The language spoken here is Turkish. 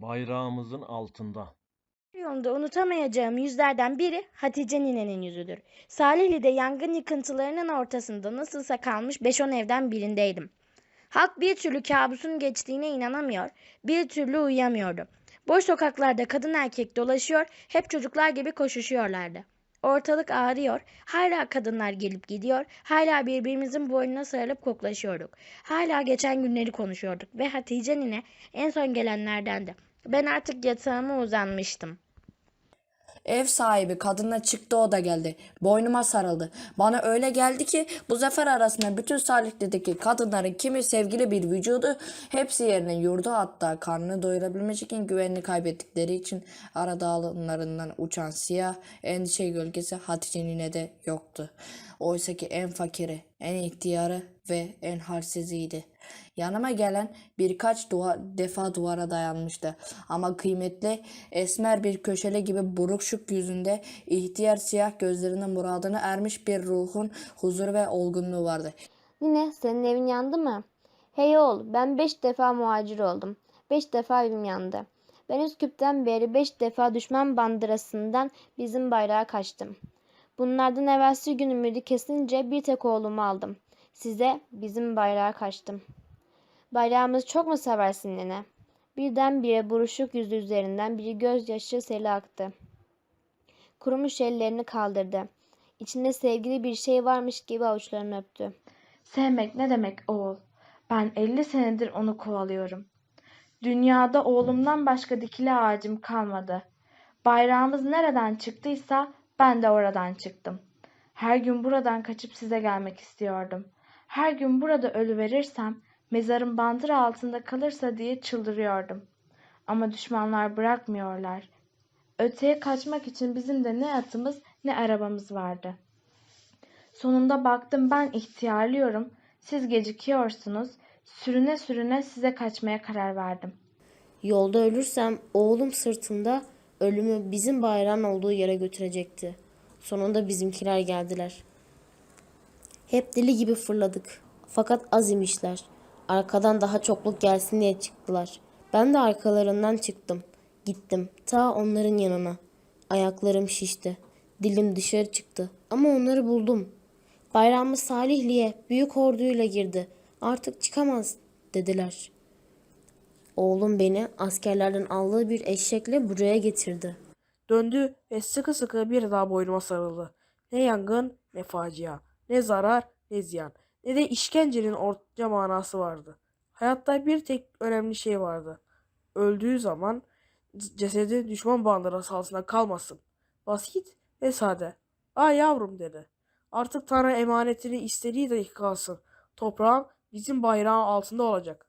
bayrağımızın altında. Yolda unutamayacağım yüzlerden biri Hatice ninenin yüzüdür. Salihli'de yangın yıkıntılarının ortasında nasılsa kalmış 5-10 evden birindeydim. Halk bir türlü kabusun geçtiğine inanamıyor, bir türlü uyuyamıyordu. Boş sokaklarda kadın erkek dolaşıyor, hep çocuklar gibi koşuşuyorlardı. Ortalık ağrıyor, hala kadınlar gelip gidiyor, hala birbirimizin boynuna sarılıp koklaşıyorduk. Hala geçen günleri konuşuyorduk ve Hatice nine en son gelenlerdendi. Ben artık yatağıma uzanmıştım. Ev sahibi kadınla çıktı o da geldi. Boynuma sarıldı. Bana öyle geldi ki bu zafer arasında bütün Salihli'deki kadınların kimi sevgili bir vücudu hepsi yerine yurdu hatta karnını doyurabilmek için güvenini kaybettikleri için ara dağlarından uçan siyah endişe gölgesi Hatice'nin de yoktu. Oysa ki en fakiri, en ihtiyarı ve en halsiziydi. Yanıma gelen birkaç duva, defa duvara dayanmıştı. Ama kıymetli esmer bir köşeli gibi buruk şık yüzünde ihtiyar siyah gözlerinin muradına ermiş bir ruhun huzur ve olgunluğu vardı. Nine senin evin yandı mı? Hey oğul ben beş defa muhacir oldum. Beş defa evim yandı. Ben Üsküp'ten beri beş defa düşman bandırasından bizim bayrağa kaçtım. Bunlardan evvelsi gün ümidi kesince bir tek oğlumu aldım. Size bizim bayrağa kaçtım. Bayrağımızı çok mu seversin nene? Birdenbire buruşuk yüzü üzerinden bir gözyaşı seli aktı. Kurumuş ellerini kaldırdı. İçinde sevgili bir şey varmış gibi avuçlarını öptü. Sevmek ne demek oğul? Ben 50 senedir onu kovalıyorum. Dünyada oğlumdan başka dikili ağacım kalmadı. Bayrağımız nereden çıktıysa ben de oradan çıktım. Her gün buradan kaçıp size gelmek istiyordum. Her gün burada ölü verirsem, mezarım bandıra altında kalırsa diye çıldırıyordum. Ama düşmanlar bırakmıyorlar. Öteye kaçmak için bizim de ne atımız ne arabamız vardı. Sonunda baktım ben ihtiyarlıyorum. Siz gecikiyorsunuz. Sürüne sürüne size kaçmaya karar verdim. Yolda ölürsem oğlum sırtında ölümü bizim bayrağın olduğu yere götürecekti. Sonunda bizimkiler geldiler. Hep deli gibi fırladık. Fakat az imişler. Arkadan daha çokluk gelsin diye çıktılar. Ben de arkalarından çıktım. Gittim ta onların yanına. Ayaklarım şişti. Dilim dışarı çıktı. Ama onları buldum. Bayrağımız Salihli'ye büyük orduyla girdi. Artık çıkamaz dediler. Oğlum beni askerlerden aldığı bir eşekle buraya getirdi. Döndü ve sıkı sıkı bir daha boynuma sarıldı. Ne yangın ne facia, ne zarar ne ziyan, ne de işkencenin ortaca manası vardı. Hayatta bir tek önemli şey vardı. Öldüğü zaman cesedi düşman bandırası altında kalmasın. Basit ve sade. Aa yavrum dedi. Artık Tanrı emanetini istediği dakika kalsın. Toprağın bizim bayrağın altında olacak.